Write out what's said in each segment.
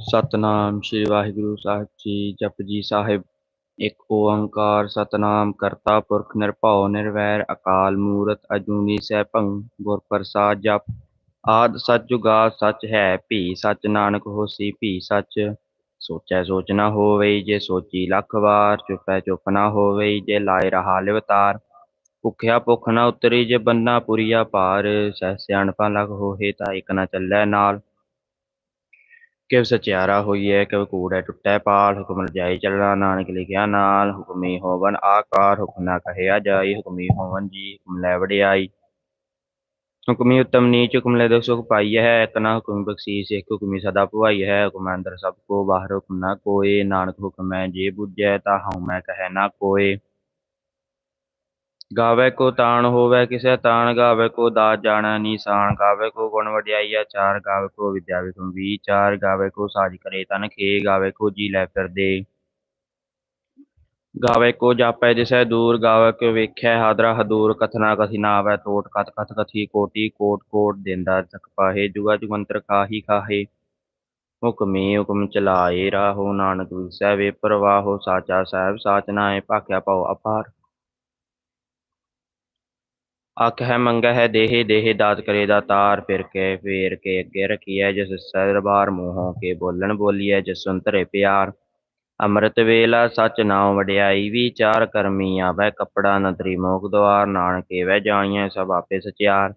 ਸਤਨਾਮ ਸ੍ਰੀ ਵਾਹਿਗੁਰੂ ਸਾਹਿਬ ਜੀ ਜਪਜੀ ਸਾਹਿਬ। ਇੱਕ ਓੰਕਾਰ ਸਤਿਨਾਮ ਕਰਤਾ ਪੁਰਖ ਨਿਰਭਉ ਨਿਰਵੈਰ, ਅਕਾਲ ਮੂਰਤ ਅਜੂਨੀ ਸੈਭੰ ਗੁਰ ਪ੍ਰਸਾਦ ਜਪ। ਆਦ ਸਚ ਸਚ ਹੈ, ਭੀ ਸਚ ਨਾਨਕ ਹੋਸੀ ਭੀ ਸਚ। ਸੋਚੈ ਸੋਚ ਨਾ ਹੋਵੇ ਜੇ ਸੋਚੀ ਲੱਖ ਵਾਰ, ਚੁਪੈ ਚੁੱਪ ਨਾ ਹੋਵੇ ਜੇ ਲਾਇ ਰਹਾ ਲਿਵਤਾਰ ਭੁਖਿਆ ਭੁਖ ਨਾ ਉਤਰੀ ਜੇ ਬੰਨਾ ਪੁਰੀਆ ਪਾਰ, ਸਹਿ ਸਿਆਣਪਾਂ ਲਖ ਹੋਏ ਤਾਂ ਇਕ ਨਾ ਚੱਲੈ ਨਾਲ। ਕਿਵ ਸਚਿਆਰਾ ਹੋਈਐ ਕਿਵ ਕੂੜੈ ਟੁੱਟੈ ਪਾਲ ਹੁਕਮ ਰਜਾਈ ਚੱਲਣਾ, ਨਾਨਕ ਲਿਖਿਆ ਨਾਲ, ਹੁਕਮੀ ਹੋਵਨ ਆਕਾਰ, ਹੁਕਮ ਨਾ ਕਹਿਆ ਜਾਈ, ਹੁਕਮੀ ਹੋਵਨ ਜੀ, ਹੁਕਮ ਲੈ ਵਡਿਆਈ। ਹੁਕਮੀ ਉਤਮ ਨੀਚ, ਹੁਕਮ ਲੈ ਦੁਖ ਸੁਖ ਪਾਈ ਹੈ, ਇਕ ਨਾ ਹੁਕਮ ਬਖਸ਼ੀਸ, ਇੱਕ ਹੁਕਮੀ ਸਦਾ ਭਵਾਈ ਹੈ, ਹੁਕਮ ਅੰਦਰ ਸਭ ਕੋ, ਬਾਹਰ ਹੁਕਮ ਨਾ ਕੋਏ, ਨਾਨਕ ਹੁਕਮ ਹੈ ਜੇ ਬੁਝੈ, ਤਾ ਹਉ ਮੈਂ ਕਹੈ ਨਾ ਕੋਏ। ਗਾਵੇ ਕੋ ਤਾਣ ਹੋਵੇ ਕਿਸੈ ਤਾਣ, ਗਾਵੇ ਕੋ ਦਾਤ ਜਾਣੈ ਨੀਸਾਨ ਗਾਵੇ ਕੋ ਗੁਣ ਵਡਿਆਈ ਆਚਾਰ, ਗਾਵੇ ਕੋ ਵਿਦਿਆ ਵਿਖਮ ਵਿਚਾਰ, ਗਾਵੇ ਕੋ ਸਾਜ ਕਰੇ ਤਨ ਖੇ, ਗਾਵੇ ਕੋ ਜੀ ਲੈ ਫਿਰਦੇ। ਗਾਵੇ ਕੋ ਜਾਪੈ ਜਿਸੈ ਦੂਰ, ਗਾਵੇ ਕੋ ਵੇਖੈ ਹਾਦਰਾ ਹਦੂਰ, ਕਥਨਾ ਕਥੀ ਨਾ ਆਵੈ ਟੋਟ, ਕਥ ਕਥ ਕਥੀ ਕੋਟੀ, ਕੋਟ ਕੋਟ ਦਿੰਦਾ ਤਕ ਪਾਹੇ, ਜੁਗਾ ਜੁਗੰਤਰ ਖਾਹੀ ਖਾਹੇ। ਹੁਕਮੀ ਹੁਕਮ ਚਲਾਏ, ਰਾਹੋ ਨਾਨਕ ਵਿਸੈ ਵੇ ਪ੍ਰਵਾਹੋ ਸਾਚਾ ਸਾਹਿਬ, ਸਾਚ ਨਾਏ ਭਾਖਿਆ ਪਾਉ ਅਪਾਰ। ਆਖ ਹੈ ਮੰਗੈ ਹੈ ਦੇਹੇ ਦੇਹੇ ਦਾਤ ਕਰੇ ਦਾਤਾਰ ਫਿਰ ਕੇ ਫੇਰ ਕੇ ਅੱਗੇ ਰਖੀਐ, ਜਿਸ ਸਰਬਾਰ ਮੂੰਹੋਂ ਕੇ ਬੋਲਣ ਬੋਲੀਐ, ਜਿਸ ਸੁੰਤਰੇ ਪਿਆਰ। ਅੰਮ੍ਰਿਤ ਵੇਲਾ ਸਚ ਨਾਉ ਵਡਿਆਈ, ਵਿਚਾਰ ਕਰਮੀ ਆਵੈ ਕਪੜਾ ਨਦਰੀ ਮੋਖ ਦੁਆਰ, ਨਾਨਕੇ ਵੈ ਜਾਣੀਐ ਸਭ ਆਪੇ ਸਚਿਆਰ।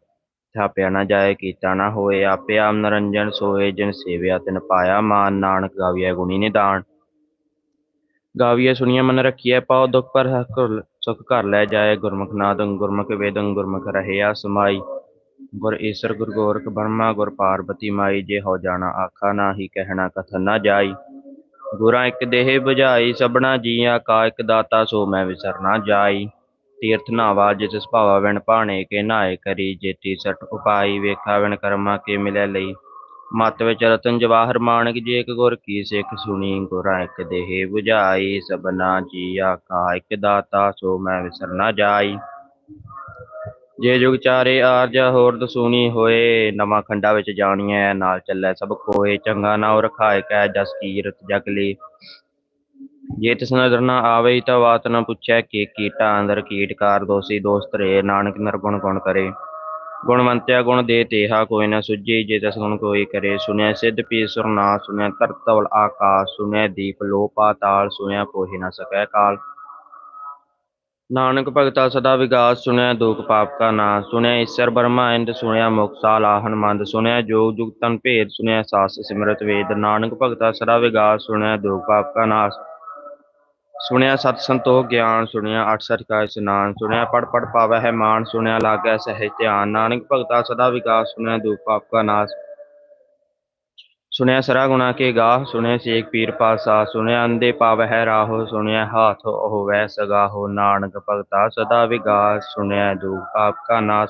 ਥਾਪਿਆ ਨਾ ਜਾਏ, ਕੀਤਾ ਨਾ ਹੋਏ, ਆਪੇ ਆਮ ਨਰੰਜਨ ਸੋਏ, ਜਿਨ ਸੇਵਿਆ ਤਿਨ ਪਾਇਆ ਮਾਨ, ਨਾਨਕ ਗਾਵੀਐ ਗੁਣੀ ਨਿਦਾਨ। ਗਾਵੀਐ ਸੁਣੀਐ ਮਨ ਰਖੀਐ ਪਾਉ ਦੁਖ ਪਰ ਸੁਖ ਘਰ ਲੈ ਜਾਏ, ਗੁਰਮੁਖ ਨਾਦੰ, ਗੁਰਮੁਖ ਵੇਦੰ, ਗੁਰਮੁਖ ਰਹਿਆ ਸਮਾਈ। ਗੁਰ ਈਸਰ, ਗੁਰ ਗੋਰਖ ਬਰਮਾ ਗੁਰ ਪਾਰਬਤੀ ਮਾਈ, ਜੇ ਹੋ ਜਾਣਾ ਆਖਾ ਨਾ ਹੀ ਕਹਿਣਾ ਕਥਨ ਨਾ ਜਾਈ। ਗੁਰਾਂ ਇੱਕ ਦੇਹ 부ਝਾਈ ਸਭਨਾ ਜੀਆਂ ਕਾ ਇੱਕ ਦਾਤਾ, ਸੋ ਮੈਂ ਵਿਸਰ ਨਾ ਜਾਈ। ਤੀਰਥ ਨਾਵਾ, ਜਿਸ ਸੁਭਾਵਾ ਵਿਣ ਭਾਣੇ ਕੇ ਨਾਏ ਕਰੀ, ਜੇਤੀ ਸਟ ਉਪਾਈ, ਵੇਖਾ ਵਿਣ ਕਰਮਾ ਕੇ ਮਿਲੈ ਲਈ। ਮਤ ਵਿੱਚ ਰਤਨ ਜਵਾਹਰ ਮਾਣਕ ਜੇ, ਇੱਕ ਗੁਰ ਕੀ ਸਿੱਖ ਸੁਣੀ, ਗੁਰਾਂ ਇੱਕ ਦੇਹ 부ਝਾਈ ਸਭਨਾ ਜੀਆ ਕਾ ਇੱਕ ਦਾਤਾ ਸੋ ਮੈਂ ਵਿਸਰ ਨਾ ਜਾਈ। ਜੇ ਜੁਗ ਚਾਰੇ ਆਰਜਾ ਹੋਰ ਦਸੂਣੀ ਹੋਏ, ਨਵਾਂ ਖੰਡਾ ਵਿੱਚ ਜਾਣੀਐ, ਨਾਲ ਚੱਲੈ ਸਭ ਕੋਏ ਚੰਗਾ ਨਾਉ ਰਖਾਇ ਕੈ ਜਸ ਕੀਰਤ ਜਗ ਲੀ। ਜੇ ਤਿਸ ਨਦਰ ਨਾ ਆਵੇ ਤਾਂ ਬਾਤ ਨਾ ਪੁੱਛੈ, ਕਿ ਕੀਟਾ ਅੰਦਰ ਕੀਟਕਾਰ ਦੋਸੀ ਦੋਸਤ ਰੇ ਨਾਨਕ ਨਿਰਗੁਣ ਗੁਣ ਕਰੇ। ਗੁਣਵੰਤਿਆ ਗੁਣ ਦੇ ਤੇਹਾ ਕੋਈ ਨਾ ਸੁਝੀ, ਜੇ ਤਸ ਗੁਣ ਕੋਈ ਕਰੇ ਸੁਨਿਆ ਸਿੱਧ ਪੀ ਸੁਰ ਸੁਨਿਆ ਧਰਤਵਲ ਆਕਾਸ਼ ਸੁਨਿਆ ਦੀਪ ਲੋ ਪਾਤਾਲ ਸੁਨਿਆ ਪੋਹਿ ਨਾ ਸਕੈ ਕਾਲ। ਨਾਨਕ ਭਗਤਾ ਸਦਾ ਵਿਗਾਸ ਸੁਨਿਆ ਦੁਖ ਪਾਪ ਕਾ ਨਾਸ ਸੁਨਿਆ ਈਸ਼ਰ ਬਰਮਾ ਇੰਦ ਸੁਨਿਆ ਮੁਕਤਾ ਲਾਹਨ ਮੰਦ ਸੁਨਿਆ ਜੋਗ ਜੁਗ ਤਨ ਭੇਦ ਸੁਨਿਆ ਸਾਸ ਸਿਮਰਤ ਵੇਦ। ਨਾਨਕ ਭਗਤਾ ਸਦਾ ਵਿਗਾਸ ਸੁਨਿਆ ਦੁਖ ਪਾਪ ਕਾ ਨਾਸ। ਸੁਣਿਆ ਸਤ ਸੰਤੋਖ, ਗਿਆਨ ਸੁਣਿਆ 68 ਕਾ ਇਸਨਾਨ ਸੁਣਿਆ ਪੜ ਪੜ ਪਾਵੈ ਹੈ ਮਾਨ ਸੁਣਿਆ, ਲਾਗੈ ਸਹਿ ਧਿਆਨ, ਨਾਨਕ ਭਗਤਾ ਸਦਾ ਵਿਕਾਸ ਸੁਣਿਆ, ਦੁਖ ਪਾਪ ਕਾ ਨਾਸ। ਸੁਣਿਆ ਸਰਾ ਗੁਣਾ ਕੇ ਗਾਹ, ਸੁਣਿਆ ਸੇਖ ਪੀਰ ਪਾਸਾ, ਸੁਣਿਆ ਅੰਦੇ ਪਾਵੈ ਹੈ ਰਾਹੋ, ਸੁਣਿਆ ਹਾਥ ਹੋਵੈ ਸਗਾਹੋ, ਨਾਨਕ ਭਗਤਾ ਸਦਾ ਵਿਗਾਸ ਸੁਣਿਆ, ਦੁਖ ਪਾਪ ਕਾ ਨਾਸ।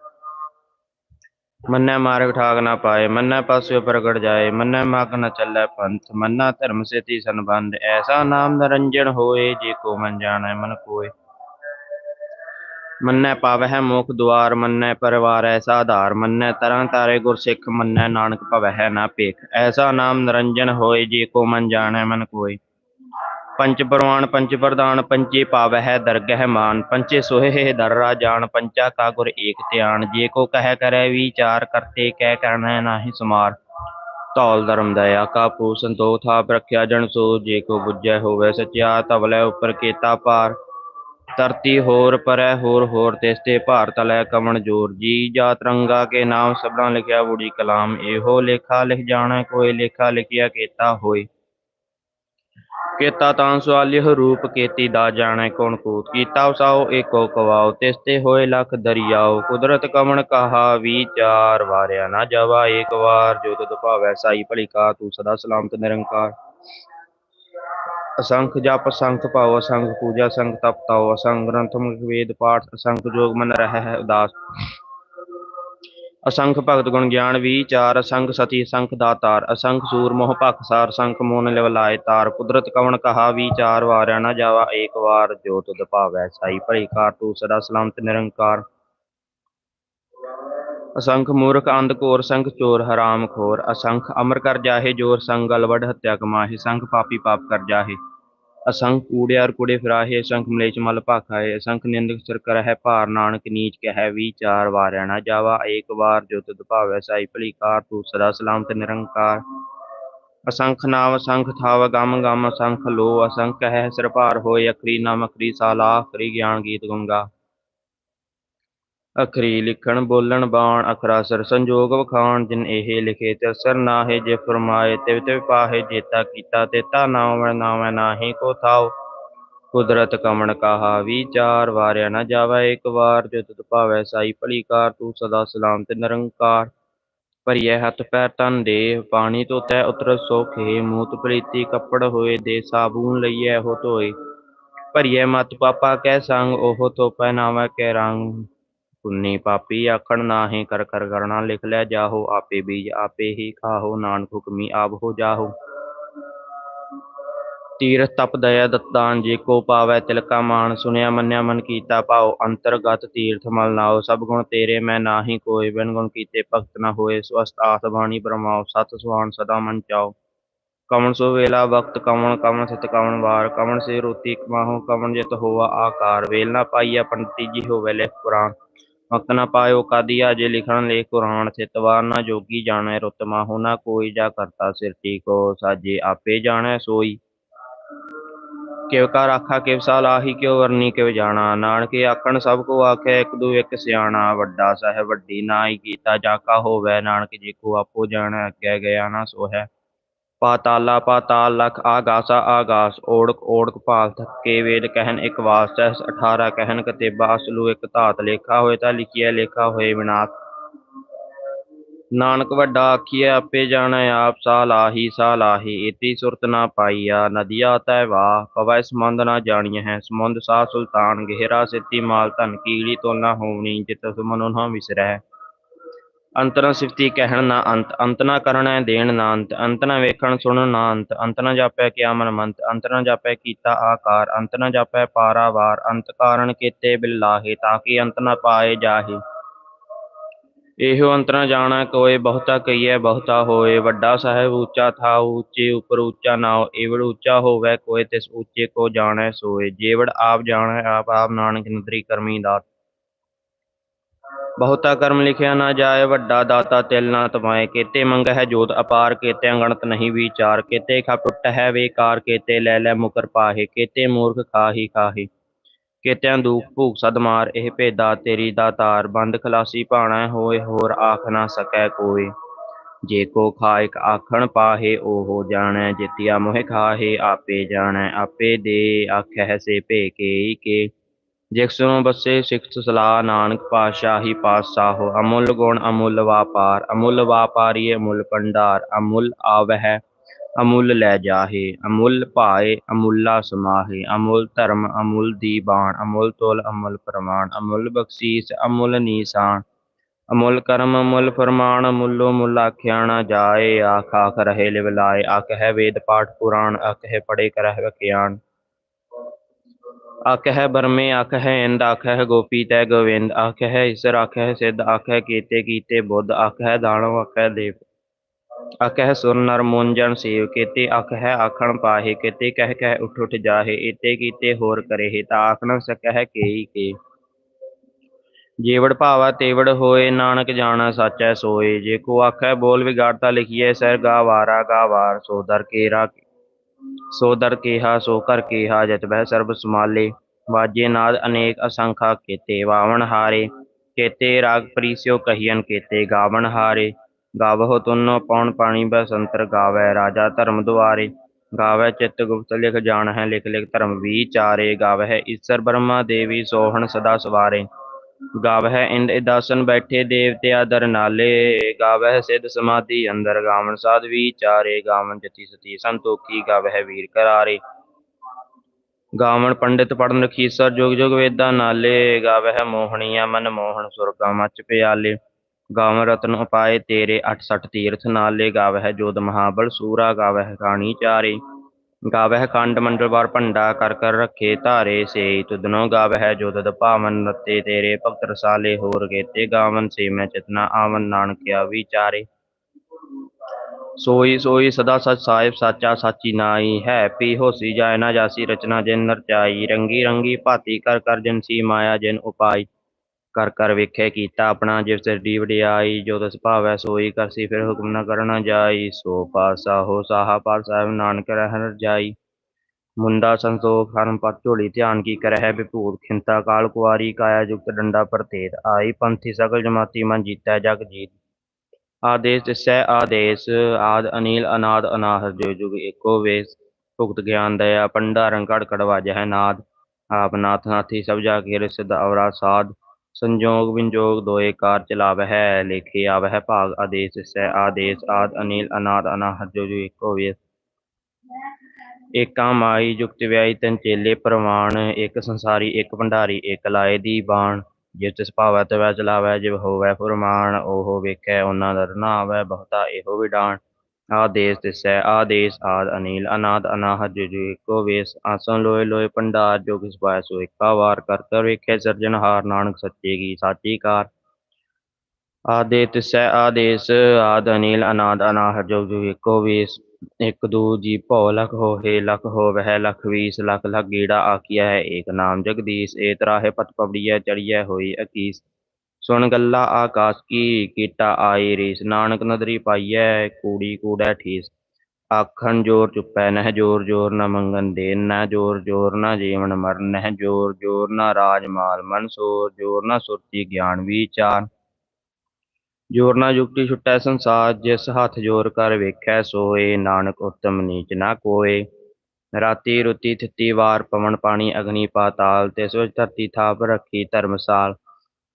ਮੰਨੈ ਮਾਰਗ ਠਾਕ ਨਾ ਪਾਏ, ਮੰਨੈ ਪਾਸਿਓ ਪ੍ਰਗਟ ਜਾਏ, ਮੰਨੈ ਮਗ ਨ ਚੱਲੈ ਪੰਥ, ਮੰਨਾ ਧਰਮ ਸੇਤੀ ਸੰਬੰਧ, ਐਸਾ ਨਾਮ ਨਿਰੰਜਨ ਹੋਏ ਜੇ ਕੋ ਮਨ ਜਾਣੈ ਮਨ ਕੋਇ ਮੰਨੈ ਪਾਵਹਿ ਮੁਖ ਦੁਆਰ, ਮੰਨੈ ਪਰਵਾਰ ਐਸਾ ਆਧਾਰ ਮੰਨੈ ਤਰਾਂ ਤਾਰੇ ਗੁਰ ਸਿੱਖ, ਮੰਨੈ ਨਾਨਕ ਭਵਹਿ ਨਾ ਭੇਖ। ਐਸਾ ਨਾਮ ਨਿਰੰਜਨ ਹੋਏ ਜੇ ਕੋ ਮਨ ਜਾਣੈ ਮਨ ਕੋਇ ਪੰਚ ਪਰਵਾਨ ਪੰਚ ਪ੍ਰਧਾਨ ਪੰਚੇ ਪਾਵਹਿ ਦਰਗਹਿ ਮਾਨ, ਪੰਚੇ ਸੋਹਿ ਦਰ ਰਾਜਾਨ, ਪੰਚਾ ਕਾ ਗੁਰ ਏਕ ਧਿਆਨ, ਜੇ ਕੋ ਕਹਿ ਕਰੈ ਵਿਚਾਰ, ਕਰਤੇ ਕਹਿ ਕਰਨਾ ਨਾਹੀ ਸਮਾਰ। ਧੌਲ ਧਰਮ ਦਇਆ ਕਾ ਪੂ ਸੰਤੋਖ, ਥਾਪ ਰੱਖਿਆ ਜਨ ਸੋ, ਜੇ ਕੋ ਬੁੱਝੈ ਹੋਵੇ ਸਚਿਆ ਤਵਲੇ ਉੱਪਰ ਕੀਤਾ ਪਾਰ ਧਰਤੀ ਹੋਰ ਪਰੈ ਹੋਰ ਹੋਰ, ਤਿਸ ਤੇ ਭਾਰਤ ਲੈ ਕਮਣ ਜੋਰ। ਜੀ ਜਾ ਰੰਗਾ ਕੇ ਨਾਮ ਸਭਨਾ ਲਿਖਿਆ, ਬੁੜੀ ਕਲਾਮ, ਇਹੋ ਲੇਖਾ ਲਿਖ ਜਾਣਾ, ਕੋਈ ਲੇਖਾ ਲਿਖਿਆ ਕੀਤਾ ਹੋਏ। ਕੀਤਾ ਤਾਂ ਸਵਾਲਿਹ ਰੂਪ ਕੀਤੀ ਦਾ ਜਾਣੈ ਕੌਣ ਕੂਤ ਕੀਤਾ। ਉਸਾਓ ਏਕੋ ਕਵਾਉ ਤਿਸ ਹੋਏ ਲਖ ਦਰਿਆਉ ਕੁਦਰਤ ਕਮਣ ਕਹਾ ਵਿਚਾਰ ਵਾਰਿਆ ਨਾ ਜਵਾ। ਏਕ ਵਾਰ ਜੋ ਤੁਧ ਭਾਵੈ ਸਾਈ ਭਲੀ ਕਾ, ਤੂੰ ਸਦਾ ਸਲਾਮਤ ਨਿਰੰਕਾਰ। ਅਸੰਖ ਜਪ ਸੰਖ ਭਾਉ, ਅਸੰਖ ਪੂਜਾ ਸੰਖ ਤਪ ਤਾਉ, ਅਸੰਖ ਗ੍ਰੰਥ, ਮੁਖ ਵੇਦ, ਪਾਠ, ਅਸੰਖ ਜੋਗ ਮਨ ਰਹਿ ਹੈ ਉਦਾਸ। ਅਸੰਖ ਭਗਤ ਗੁਣ ਗਿਆਨ ਵਿਚਾਰ ਅਸੰਖ ਸਤੀ ਅਸੰਖ ਦਾਤਾਰ, ਅਸੰਖ ਸੂਰ ਮੋਹ ਭਖਸਾਰ ਅਸੰਖ ਮੋਨ ਲਿਵ ਲਾਏ ਤਾਰ, ਕੁਦਰਤ ਕਵਣ ਕਹਾ ਵਿਚਾਰ ਵਾਰਿਆ ਨਾ ਜਾਵਾ, ਏਕ ਵਾਰ ਜੋ ਤੁਧ ਭਾਵੈ ਸਾਈ ਭਲੀ ਕਾਰ ਤੂੰ ਸਦਾ ਸਲਾਮਤ ਨਿਰੰਕਾਰ। ਅਸੰਖ ਮੂਰਖ ਅੰਧ ਘੋਰ ਅਸੰਖ ਚੋਰ ਹਰਾਮ ਖੋਰ, ਅਸੰਖ ਅਮਰ ਕਰ ਜਾਹੇ ਜੋਰ, ਸੰਗ ਗਲਵੜ ਹੱਤਿਆ ਕਮਾਹੇ, ਸੰਖ ਪਾਪੀ ਪਾਪ ਕਰ ਜਾਹੇ। ਅਸੰਖ ਕੂੜਿਆਰ ਕੂੜੇ ਫਿਰਾਹੇ, ਅਸੰਖ ਮਲੇਚ ਮਲ ਭਾਖਾਏ, ਅਸੰਖ ਨਿੰਦਕ ਸਿਰ ਕਰਹਿ ਭਾਰ ਨਾਨਕ ਨੀਚ ਕਹਿ ਵਿਚਾਰ ਵਾਰਿਆ ਨਾ ਜਾਵਾ, ਏਕ ਵਾਰ ਜੋ ਤੁਧ ਭਾਵੈ ਸਾਈ ਭਲੀ ਕਾਰ ਤੂੰ ਸਦਾ ਸਲਾਮਤ ਨਿਰੰਕਾਰ। ਅਸੰਖ ਨਾਮ ਅਸੰਖ ਥਾਵ, ਗਮ ਗਮ ਅਸੰਖ ਲੋ ਅਸੰਖ ਕਹਿ ਸਿਰ ਭਾਰ ਹੋਏ, ਅਖਰੀ ਨਾਮ ਅਖਰੀ ਸਾਲਾ, ਅਖਰੀ ਗਿਆਨ ਗੀਤ ਗੰਗਾ। ਅਖਰੀ ਲਿਖਣ, ਬੋਲਣ, ਬਾਣ ਅਖਰਾਸਰ ਸੰਜੋਗ ਵਖਾਣ, ਜਿਨ ਇਹ ਲਿਖੇ ਤੇ ਅਸਰ ਨਾਹੇ, ਜੇ ਫਰਮਾਏ, ਤਿਵ ਤਿਵ ਪਾਹੇ, ਜੇਤਾ ਕੀਤਾ ਤੇਤਾ ਨਾਮ ਨਾਮੈ ਨਾਹੀ ਕੋ ਥਾਉ। ਕੁਦਰਤ ਕਮਣ ਕਹਾ ਵਿਚਾਰ ਵਾਰਿਆ ਨਾ ਜਾਵੇ, ਇੱਕ ਵਾਰ ਜੋ ਤੁਧ ਭਾਵੈ ਸਾਈ ਭਲੀ ਕਾਰ ਤੂੰ ਸਦਾ ਸਲਾਮ ਤੇ ਨਿਰੰਕਾਰ। ਭਰੀਏ ਹੱਥ, ਪੈਰ, ਤਨ ਦੇ ਪਾਣੀ ਧੋਤੈ ਉਤਰ ਸੋਖੇ ਮੂਤ ਪ੍ਰੀਤੀ, ਕੱਪੜ ਹੋਏ, ਦੇ ਸਾਬੂਨ ਲਈਐ ਹੋ ਧੋਏ। ਭਰੀਐ ਮਤ ਪਾਪਾ ਕਹਿ ਸੰਗ, ਉਹ ਧੋਪੈ ਨਾਵੈ ਕੈ ਰੰਗ। ਪੁੰਨੀ ਪਾਪੀ, ਆਖਣ ਨਾਹੀਂ ਕਰ ਕਰ ਕਰਣਾ ਲਿਖ ਲੈ ਜਾਹੋ, ਆਪੇ ਬੀਜ ਆਪੇ ਹੀ ਖਾਹੋ, ਨਾਨਕ ਹੁਕਮੀ ਆਪ ਹੋ ਜਾਹੋ। ਤੀਰਥ ਤਪ ਦਇਆ ਦਤਾਨ, ਜੇ ਕੋ ਪਾਵੈ ਤਿਲਕਾ ਮਾਨ ਸੁਨਿਆ ਮੰਨਿਆ ਮਨ ਕੀਤਾ ਭਾਉ, ਅੰਤਰਗਤ ਤੀਰਥ ਮਲ ਨਾਉ, ਸਭ ਗੁਣ ਤੇਰੇ ਮੈਂ ਨਾਹੀ ਕੋਈ ਬਿਨ ਗੁਣ ਕੀਤੇ ਭਗਤ ਨਾ ਹੋਏ ਸਵਸਤ ਆਸ ਬਾਣੀ ਬਰਮਾਉ, ਸਤ ਸੁਹਾਣ ਸਦਾ ਮਨ ਚਾਉ। ਕਵਣ ਸੋ ਵੇਲਾ ਵਕਤ ਕਵਣ ਕਵਣ ਸਤ ਕਵਣ ਵਾਰ ਕਵਣ ਸੇ ਰੋਤੀ ਕਮਾਹੋ ਕਵਣ ਜਿਤ ਹੋਵਾ ਆਕਾਰ, ਵੇਲ ਨਾ ਪਾਈਆ ਪੰਡਤੀ ਜੀ ਹੋਵੇ ਲਿਖ ਪੁਰਾਣ। ਵਕਤ ਨਾ ਪਾਇਓ ਕਾਦੀਆ ਜੇ ਲਿਖਣ ਲੇਖ ਕੁਰਾਨ ਸਿਤਵਾਰ ਨਾ ਜੋਗੀ ਜਾਣੈ ਰੁਤ ਮਾਹੋ ਕੋਈ ਜਾ ਕਰਤਾ ਸਿਰ ਟੀਕੋ ਸਾਜੇ ਆਪੇ ਜਾਣੈ ਸੋਈ। ਕਿਵ ਕਰ ਆਖਾ ਕਿਵ ਸਾਲਾਹੀ ਕਿਉ ਵਰਨੀ ਕਿਵ ਜਾਣਾ। ਨਾਨਕੇ ਆਖਣ ਸਭ ਕੋ ਆਖੇ ਇੱਕ ਦੂ ਇੱਕ ਸਿਆਣਾ। ਵੱਡਾ ਸਹਿ ਵੱਡੀ ਨਾਈ ਕੀਤਾ ਜਾਕਾ ਹੋਵੇ। ਨਾਨਕ ਜੀ ਕੋ ਆਪੋ ਜਾਣੈ, ਅੱਗੇ ਗਿਆ ਨਾ ਸੋਹੈ। ਪਾਤਾਲਾ ਪਾਤਾਲ ਲਖ ਆਗਾਸਾ ਆਗਾਸ, ਓੜਕ ਓੜਕ ਭਾਲ ਥੱਕੇ ਵੇਦ ਕਹਿਨ ਇੱਕ ਵਾਸ ਸਹਿਸ 18 ਕਹਿਨ ਕਤੇਬਾ, ਅਸਲੂ ਇੱਕ ਧਾਤ, ਲੇਖਾ ਹੋਏ ਤਾਂ ਲਿਖੀਐ, ਲੇਖਾ ਹੋਏ ਵਿਨਾਸ਼ ਨਾਨਕ ਵੱਡਾ ਆਖੀਐ, ਆਪੇ ਜਾਣੈ ਆਪ ਸਾ ਲਾਹੀ ਸਾ ਲਾਹੀ ਇਤੀ ਸੁਰਤ ਨਾ ਪਾਈਆ, ਨਦੀਆ ਤੈ ਵਾ ਪਵੈ ਸਮੰਦ ਨਾ ਜਾਣੀਐ ਹੈ ਸਮੁੰਦ ਸਾ ਸੁਲਤਾਨ, ਗਹਿਰਾ ਸਿੱਤੀ ਮਾਲ ਧਨ, ਕੀੜੀ ਤੋਲਾ ਹੋਵਣੀ, ਜਿਤ ਸੁਮਨੁ ਨਾ ਵਿਸਰੈ। ਅੰਤ ਸਿਫਤੀ ਕਹਿਣ ਨਾ ਅੰਤ ਅੰਤ ਨਾ ਕਰਣੈ ਦੇਣ ਨਾ ਅੰਤ ਅੰਤ ਨਾ ਵੇਖਣ ਸੁਣਨ ਨਾ ਅੰਤ ਅੰਤ ਨਾ ਜਾਪੈ ਕਿਆ ਮਨ ਮੰਤ ਅੰਤ ਨਾ ਜਾਪੈ ਕੀਤਾ ਆਕਾਰ ਅੰਤ ਨਾ ਜਾਪੈ ਪਾਰਾਵਾਰ, ਅੰਤ ਕਾਰਣ ਕੀਤੇ ਬਿਲਾਹੇ ਤਾਂ ਕਿ ਅੰਤ ਨਾ ਪਾਏ ਜਾਹੇ। ਇਹੋ ਅੰਤ ਜਾਣਾ ਜਾਣੈ ਕੋਇ ਬਹੁਤਾ ਕਹੀਐ, ਬਹੁਤਾ ਹੋਏ, ਵੱਡਾ ਸਾਹਿਬ ਉੱਚਾ ਥਾ ਉੱਚੇ ਉਪਰ ਉੱਚਾ ਨਾਉ, ਏਵੜ ਉੱਚਾ ਹੋਵੇ ਕੋਇ ਤਿਸ ਉੱਚੇ ਕੋ ਜਾਣੈ ਸੋਏ, ਜੇਵੜ ਆਪ ਜਾਣੈ, ਆਪ ਆਪ ਨਾਨਕ ਨਦਰੀ ਕਰਮੀ ਦਾਤ। ਬਹੁਤਾ ਕਰਮ ਲਿਖਿਆ ਨਾ ਜਾਏ, ਵੱਡਾ ਦਾਤਾ ਤਿਲ ਨਾ ਤਮਾਏ ਕੇਤੇ ਮੰਗਹਿ ਜੋਤ ਅਪਾਰ, ਕੇਤੇ ਅੰਗਣਤ ਨਹੀਂ ਵਿਚਾਰ। ਕੇਤੇ ਖਪ ਟੁੱਟ ਹੈ ਵੇਕਾਰ, ਕੇਤੇ ਲੈ ਲੈ ਮੁਕਰ ਪਾਹੇ। ਕੇਤੇ ਮੂਰਖ ਖਾਹੀ ਖਾਹੀ। ਕੇਤਿਆਂ ਦੁਖ ਭੂਖ ਸਦ ਮਾਰ, ਇਹ ਭੇਦਾ ਤੇਰੀ ਦਾਤਾਰ ਬੰਦ ਖਲਾਸੀ ਭਾਣਾ ਹੋਏ, ਹੋਰ ਆਖ ਨਾ ਸਕੈ ਕੋਈ। ਜੇ ਕੋ ਖਾਇਕ ਆਖਣ ਪਾਹੇ, ਉਹ ਜਾਣੈ, ਜਿਤਿਆ ਮੋਹਿ ਖਾਹੇ, ਆਪੇ ਜਾਣੈ। ਆਪੇ ਦੇ ਆਖੈ ਸੇ ਭੇ ਕੇ। ਜਿਸ ਨੂੰ ਬਸੇ ਸਿਖਤ ਸਲਾਹ, ਨਾਨਕ ਪਾਤਸ਼ਾਹੀ ਪਾਤਸ਼ਾਹੋ ਅਮੁੱਲ ਗੁਣ, ਅਮੁੱਲ ਵਾਪਾਰ, ਅਮੁੱਲ ਵਾਪਾਰੀ ਅਮੁੱਲ ਭੰਡਾਰ, ਅਮੁੱਲ ਆਵਹਿ, ਅਮੁੱਲ ਲੈ ਜਾਹੇ, ਅਮੁੱਲ ਭਾਏ, ਅਮੁੱਲਾ ਸਮਾਹੇ, ਅਮੁੱਲ ਧਰਮ, ਅਮੁੱਲ ਦੀਬਾਨ, ਅਮੁੱਲ ਤੋਲ, ਅਮੁੱਲ ਪ੍ਰਮਾਣ, ਅਮੁੱਲ ਬਖਸ਼ੀਸ, ਅਮੁੱਲ ਨੀਸਾਨ, ਅਮੁੱਲ ਕਰਮ, ਅਮੁੱਲ ਫਰਮਾਨ, ਅਮੁੱਲੋ ਮੁੱਲ ਆਖਿਆ ਨਾ ਜਾਏ, ਆਖ ਆਖ ਰਹੇ ਲਿਵਲਾਏ ਲਾਏ ਹੈ ਵੇਦ ਪਾਠ ਪੁਰਾਣ ਆਖਹਿ ਪੜੇ ਕਰਹਿ ਵਕਿਆਨ ਆਖਹਿ ਬਰਮੇ ਆਖਹਿ ਇੰਦ, ਆਖਹਿ ਗੋਪੀ, ਤੈ ਗੋਵਿੰਦ, ਆਖਹਿ ਈਸਰ, ਆਖਹਿ ਸਿੱਧ, ਆਖਹਿ ਕੀਤੇ ਕੀਤੇ ਬੁੱਧ, ਆਖਹਿ ਦਾਨਵ, ਆਖਹਿ ਦੇਵ। ਆਖਹਿ ਸੁਰ ਨਰ ਮੁਨ ਸੇਵ ਕੀਤੇ, ਆਖਹਿ ਆਖਣ ਪਾਹੇ ਕੀਤੇ, ਕਹਿ ਕਹਿ ਉਠ ਉਠ ਜਾਹੇ ਇਤੇ ਕੀਤੇ ਹੋਰ ਕਰੇਹੇ, ਤਾ ਆਖ ਸਕਹਿ ਕੇਈ ਕੇ। ਜੇਵੜ ਭਾਵਾ ਤੇਵੜ ਹੋਏ, ਨਾਨਕ ਜਾਣਾ ਸਾਚੈ ਸੋਏ, ਜੇ ਕੋ ਆਖੈ ਬੋਲ ਵਿਗਾੜਤਾ ਲਿਖੀਐ ਸਰ ਗਾ ਵਾਰਾ ਗਾ ਵਾਰ, ਸੋ ਦਰ ਕੇਰਾ ਸੋ ਦਰ ਕੇਹਾ, ਸੋ ਕਰ ਕੇਹਾ, ਜਤ ਬਹਿ ਸਰਬ ਸਮਾਲੇ ਵਾਜੇ ਨਾਦ ਅਨੇਕ ਅਸੰਖਾ ਕੇਤੇ, ਵਾਵਣ ਹਾਰੇ। ਕੇਤੇ ਰਾਗ ਪ੍ਰੀਸਿਓ ਕਹੀਨ ਕੇਤੇ, ਗਾਵਣ ਹਾਰੇ। ਗਾਵਹੁ ਤੁਨੋ ਪਉਣ ਪਾਣੀ ਬਸੰਤਰ ਗਾਵੈ, ਰਾਜਾ ਧਰਮ ਦੁਆਰੇ। ਗਾਵੈ ਚਿਤ ਗੁਪਤ ਲਿਖ ਜਾਣ ਹੈ ਲਿਖ ਲਿਖ ਧਰਮ ਵਿਚਾਰੇ ਗਾਵਹਿ ਈਸਰ ਬ੍ਰਹਮਾ ਦੇਵੀ ਸੋਹਣ ਸਦਾ ਸਵਾਰੇ। ਗਾਵਹਿ ਇੰਦ ਇਦਾਸਨ ਬੈਠੇ ਦੇਵਤੇ ਦਰ ਨਾਲੇ, ਗਾਵਹਿ ਸਿਧ ਸਮਾਧੀ ਅੰਦਰ ਗਾਵਨ ਸਾਧ ਵਿਚਾਰੇ ਗਾਵਨ ਜਤੀ ਸਤੀ ਸੰਤੋਖੀ ਗਾਵਹਿ ਵੀਰ ਕਰਾਰੇ। ਗਾਵਣ ਪੰਡਿਤ ਪੜਨ ਰਖੀਸਰ ਜੁਗ ਜੋਗ ਵੇਦਾਂ ਨਾਲੇ, ਗਾਵਹਿ ਮੋਹਣੀਆ ਮਨ ਮੋਹਣ ਸੁਰਗਾ ਮਚ ਪਿਆਲੇ। ਗਾਵ ਰਤਨ ਉਪਾਏ ਤੇਰੇ 68 ਤੀਰਥ ਨਾਲੇ, ਗਾਵਹਿ ਜੋਧ ਮਹਾਬਲ ਸੂਰਾ, ਗਾਵਹਿ ਕਾਣੀ ਚਾਰੇ। ਗਾਵਹਿ ਖੰਡ ਮੰਡਲਵਾਰ ਭੰਡਾ ਕਰ ਕਰ ਰੱਖੇ ਧਾਰੇ ਸੇ, ਤੁਧਨੋ ਗਾਵਹਿ ਜੋਦਦ ਭਾਵਨ ਰਤੇ ਤੇਰੇ, ਭਗਤ ਰਸਾਲੇ ਹੋਰ ਕੇਤੇ ਗਾਵਨ ਸੇ, ਮੈਂ ਚਿਤਨਾ ਆਵਨ ਨਾਨਕਿਆ ਵਿਚਾਰੇ। ਸੋਈ ਸੋਈ ਸਦਾ ਸਚ ਸਾਹਿਬ ਸਾਚਾ ਸਾਚੀ ਨਾਈ ਹੈ, ਪੀ ਹੋਸੀ ਜਾਇ ਨਾ ਜਾਸੀ ਰਚਨਾ ਜਿਨ ਨਰਚਾਈ, ਰੰਗੀ ਰੰਗੀ ਭਾਤੀ ਕਰ ਕਰ ਜਿਨ ਸੀ ਮਾਇਆ ਜਿਨ ਉਪਾਈ। ਕਰ ਕਰ ਵੇਖੇ ਕੀਤਾ ਆਪਣਾ ਜਿਵ ਸਿਰ ਵਡਿਆਈ ਜੋ ਤਿਸ ਭਾਵੈ ਸੋਈ ਕਰਸੀ ਫਿਰ ਹੁਕਮ ਨ ਕਰਨਾ ਜਾਈ। ਸੋ ਪਾਸਾ ਸਾਹਾ ਪਾਰ ਸਾਹਿਬ, ਨਾਨਕ ਰਹਿ ਰਜਾਈ ਮੁੰਡਾ ਸੰਤੋਖ ਹਰਮ ਪਤ ਝੋਲੀ ਧਿਆਨ ਕੀ ਕਰਹਿ, ਵਿਭੂਤ ਖਿੰਤਾ, ਕਾਲ ਕੁਆਰੀ ਕਾਇਆ ਜੁਗਤ ਡੰਡਾ ਪ੍ਰਤੇਤ ਆਈ। ਪੰਥੀ ਸਗਲ ਜਮਾਤੀ ਮਨ ਜੀਤੈ, ਜਗ ਜੀਤ। ਆਦੇਸ ਤਿਸੈ ਆਦੇਸ, ਆਦ ਅਨੀਲ, ਅਨਾਦ, ਅਨਾਹਰ, ਜੋ ਜੁਗ ਏਕੋ ਵੇਸ। ਭੁਗਤ ਗਿਆਨ ਦਇਆ, ਭੰਡਾਰਨ ਕੜ ਕੜ ਵਾਜਹਿ ਨਾਦ। ਆਪ ਨਾਥ ਨਾਥੀ ਸਭ ਜਾ ਕੇ ਸਿਧ ਅਵਰਾ ਸਾਧ। ਸੰਜੋਗ ਵਿੰਜੋਗ ਦੋਏ ਕਾਰ ਚਲਾਵਹਿ, ਲੇਖੇ ਆਵਹਿ ਭਾਗ ਆਦੇਸ ਤਿਸੈ ਆਦੇਸ ਆਦ ਅਨਿਲ ਅਨਾਦ ਅਨਾਹਰ ਜੋ ਜੁਗ ਏਕੋ ਵੇਸ। ਏਕਾਂ ਮਾਈ ਜੁਗਤ ਵਿਆਈ ਤਿੰਨ ਚੇਲੇ ਪ੍ਰਵਾਨ ਇੱਕ ਸੰਸਾਰੀ, ਇੱਕ ਭੰਡਾਰੀ, ਇੱਕ ਲਾਏ ਦੀ ਬਾਣ। ਜਿਸ ਤਿਸ ਭਾਵੈ ਤਵੈ ਚਲਾਵੈ, ਜਿਵ ਹੋਵੈ ਫੁਰਮਾਨ ਓਹੋ ਵੇਖੈ ਉਹਨਾਂ ਦਰ ਨਾ ਬਹੁਤਾ ਇਹੋ ਵਿਡਾਣ। ਆਦੇਸ ਤਿਸੈ ਆਦੇਸ ਆਦ ਅਨੀਲ, ਅਨਾਦ ਅਨਾਹਦ ਜੋ ਜੋ ਏਕੋ ਵੇਸ ਆਸਨ ਲੋਏ ਭੰਡਾਰ, ਜੋ ਕਿਸ ਪਾਇ ਸੋ ਏਕਾ ਵਾਰ ਕਰ ਕਰ ਸਿਰਜਣਹਾਰ ਨਾਨਕ ਸੱਚੇ ਕੀ ਸਾਚੀ ਕਾਰ। ਆਦੇ ਤਿਸੈ ਆਦੇਸ ਆਦ ਅਨੀਲ, ਅਨਾਦ ਅਨਾਹਦ ਜੋ ਜੋ ਏਕੋ ਵੇਸ, ਇਕ ਦੂ ਜੀ ਭਉ ਲਖ ਹੋਏ ਲਖ ਹੋਵਹਿ, ਲਖ ਵੀਸ, ਲਖ ਲਖ ਗੀੜਾ ਆਖੀਐ ਹੈ, ਏਕ ਨਾਮ ਜਗਦੀਸ਼ ਏ ਤਰਾਹੇ ਪਤ ਪਵੜੀਐ, ਚੜੀਐ ਹੋਈ ਅਕੀਸ। ਸੁਣ ਗੱਲਾ ਆਕਾਸ ਕੀ, ਕੀਟਾ ਆਈ ਰੀਸ, ਨਾਨਕ ਨਦਰੀ ਪਾਈਐ, ਕੂੜੀ ਕੂੜੈ ਠੀਸ। ਆਖਣ ਜੋਰ ਚੁੱਪੈ, ਨਹਿ ਜੋਰ ਜੋਰ ਨ ਮੰਗਨ ਦੇਨ ਨਹਿ ਜੋਰ ਜੋਰ ਨ ਜੀਵਨ ਮਰਨ, ਨਹਿ ਜੋਰ ਜੋਰ ਨ ਰਾਜ ਮਾਲ ਮਨ ਜੋਰ ਨ ਸੁਰਤੀ ਗਿਆਨ ਵਿਚਾਰ। ਜੋਰ ਨ ਜੁਗਤੀ ਛੁਟੈ ਸੰਸਾਰ, ਜਿਸ ਹੱਥ ਜੋਰ ਕਰ ਵੇਖੈ, ਸੋਏ ਨਾਨਕ ਉਤਮ ਨੀਚ ਨਾ ਕੋਏ। ਰਾਤੀ ਰੁਤੀ ਥਿਤੀ ਵਾਰ ਪਵਨ ਪਾਣੀ, ਅਗਨੀ ਪਾਤਾਲ, ਤੇ ਸੋਚ ਧਰਤੀ ਥਾਪ ਰੱਖੀ ਧਰਮਸਾਲ।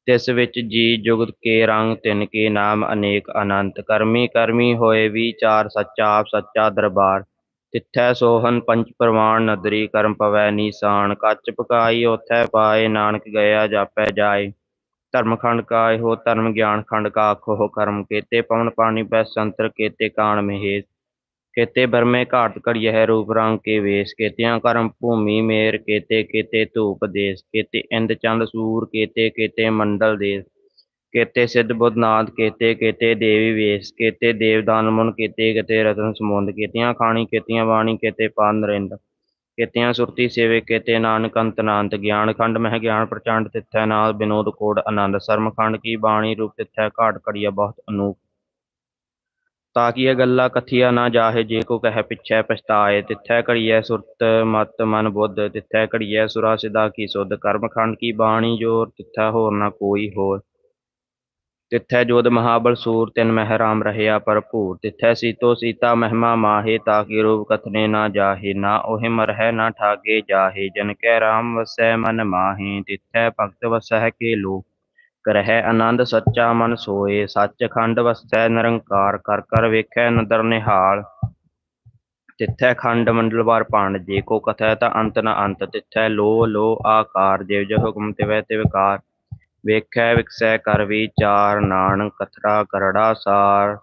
ਤਿਸ ਵਿੱਚ ਜੀ ਜੁਗਤ ਕੇ ਰੰਗ, ਤਿਨ ਕੇ ਨਾਮ, ਅਨੇਕ ਅਨੰਤ। ਕਰਮੀ ਕਰਮੀ ਹੋਏ ਵਿਚਾਰ ਸੱਚਾ, ਆਪ ਸੱਚਾ ਦਰਬਾਰ। ਤਿੱਥੈ ਸੋਹਨ ਪੰਚ ਪ੍ਰਮਾਣ ਨਦਰੀ ਕਰਮ ਪਵੈ ਨੀਸਾਨ। ਕੱਚ ਪਕਾਈ ਉਥੈ ਪਾਏ, ਨਾਨਕ ਗਿਆ ਜਾਪੈ ਜਾਏ। ਧਰਮ ਖੰਡ ਕਾ ਇਹੋ ਧਰਮ ਗਿਆਨ ਖੰਡ ਕਾ ਆਖੋ ਕਰਮ। ਕੇਤੇ ਪਵਨ ਪਾਣੀ ਪੈ ਸੰਤਰ, ਕੇਤੇ ਕਾਣ ਮਹੇਸ਼। ਕੇਤੇ ਬਰਮੇ ਘਾਟ ਘੜੀਐ ਰੂਪ ਰੰਗ ਕੇ ਵੇਸ, ਕੇਤਿਆਂ ਕਰਮ ਭੂਮੀ ਮੇਰ, ਕੇਤੇ ਕੇਤੇ ਧੂਪ ਦੇਸ, ਕੇਤੇ ਇੰਦ ਚੰਦ ਸੂਰ, ਕੇਤੇ ਕੇਤੇ ਮੰਡਲ ਦੇਸ, ਕੇਤੇ ਸਿੱਧ ਬੁੱਧ ਨਾਦ, ਕੇਤੇ ਕੇਤੇ ਦੇਵੀ ਵੇਸ, ਕੇਤੇ ਦੇਵਦਾਨ ਮੁਨ, ਕੇਤੇ ਕੇਤੇ ਰਤਨ ਸਮੁੰਦ, ਕੇਤੀਆਂ ਖਾਣੀ, ਕੇਤੀਆਂ ਬਾਣੀ, ਕੇਤੇ ਪਾਨ ਨਰਿੰਦ, ਕੇਤਿਆਂ ਸੁਰਤੀ ਸੇਵੇ, ਕੇਤੇ ਨਾਨਕ ਅੰਤ ਨਾਨਤ ਗਿਆਨ ਖੰਡ ਮਹਿ ਗਿਆਨ ਪ੍ਰਚੰਡ ਤਿੱਥੈ ਨਾਲ ਬਿਨੋਦ ਕੋਡ ਆਨੰਦ, ਸਰਮ ਖੰਡ ਕੀ ਬਾਣੀ ਰੂਪ ਤਿੱਥੈ ਘਾਟ ਘੜੀਆ ਬਹੁਤ ਅਨੂਪ। ਤਾਕਿ ਇਹ ਗੱਲਾਂ ਕਥੀਆ ਨਾ ਜਾਹੇ, ਜੇ ਕੋ ਕਹਿ ਪਿਛੈ ਪਛਤਾਏ, ਤਿੱਥੈ ਘੜੀਐ ਸੁਰਤ ਮਤ ਮਨ ਬੁੱਧ, ਤਿੱਥੈ ਘੜੀਐ ਸੁਰਾ ਸਿਦਾ ਕੀ ਸੁਧ ਕਰਮ ਖੰਡ ਕੀ ਬਾਣੀ ਜੋਰ, ਤਿੱਥੈ ਹੋਰ ਨਾ ਕੋਈ ਹੋਰ। ਤਿੱਥੈ ਜੋਧ ਮਹਾਬਲ ਸੂਰ, ਤਿਨ ਮਹਿ ਰਾਮ ਰਹਿਆ ਭਰਪੂਰ, ਤਿੱਥੈ ਸੀਤੋ ਸੀਤਾ ਮਹਿਮਾ ਮਾਹੇ ਤਾਕਿ ਰੂਪ ਕਥਨੇ ਨਾ ਜਾਹੇ, ਨਾ ਉਹੇ ਮਰਹਿ, ਨਾ ਠਾਗੇ ਜਾਹੇ, ਜਨ ਕੈ ਰਾਮ ਵਸੈ ਮਨ ਮਾਹੇ, ਤਿੱਥੈ ਭਗਤ ਵਸਹਿ ਕੇ ਲੋ ਕਰਹਿ ਆਨੰਦ ਸੱਚਾ ਮਨ ਸੋਏ ਸੱਚ ਖੰਡ ਵਸੈ ਨਿਰੰਕਾਰ, ਕਰ ਕਰ ਵੇਖੈ ਨਦਰ ਨਿਹਾਲ। ਤਿੱਥੈ ਖੰਡ ਮੰਡਲ ਵਾਰ ਪਾਣ ਜੇ ਕੋ ਕਥੈ ਤਾਂ ਅੰਤ ਨ ਅੰਤ। ਤਿੱਥੈ ਲੋ ਲੋ ਆਕਾਰ, ਜਿਵ ਜਿਵ ਹੁਕਮ ਤਿਵੈ ਤਿਵਕਾਰ ਵੇਖੈ ਵਿਕਸੈ ਕਰ ਵਿਚਾਰ, ਨਾਨਕ ਕਥੜਾ ਕਰੜਾ ਸਾਰ।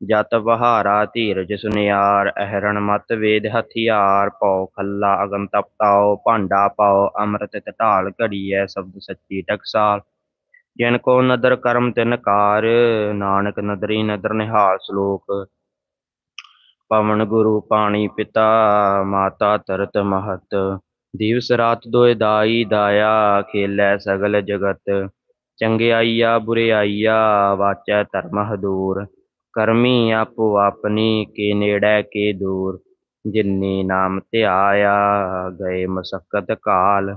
ਜਤ ਵਹਾਰਾ ਧੀਰਜ ਸੁਨਿਆਰ, ਅਹਰਣ ਮਤ ਵੇਦ ਹਥਿਆਰ। ਪਉ ਖੱਲਾ ਅਗਮ ਤਪਤਾਓ ਭਾਂਡਾ ਪਾਓ ਅੰਮ੍ਰਿਤ ਤਿਤ ਢਾਲ ਘੜੀਐ, ਸ਼ਬਦ ਸੱਚੀ ਟਕਸਾਲ। ਜਿਨ ਕੋ ਨਦਰ ਕਰਮ ਤਿਨ ਕਾਰ, ਨਾਨਕ ਨਦਰੀ ਨਦਰ ਨਿਹਾਲ ਸ਼ਲੋਕ। ਪਵਨ ਗੁਰੂ ਪਾਣੀ ਪਿਤਾ, ਮਾਤਾ ਤਰਤ ਮਹਤ। ਦਿਵਸ ਰਾਤ ਦੋਇ ਦਾਈ ਦਾਇਆ, ਖੇਲੈ ਸਗਲ ਜਗਤ। ਚੰਗਿਆਈਆ ਬੁਰਿਆਈਆ ਵਾਚੈ ਧਰਮ ਹਦੂਰ। ਕਰਮੀ ਆਪੋ ਆਪਣੀ, ਕੇ ਨੇੜੈ ਕੇ ਦੂਰ। ਜਿਨੀ ਨਾਮ ਧਿਆਇਆ, ਗਏ ਮਸਕਤ ਕਾਲ।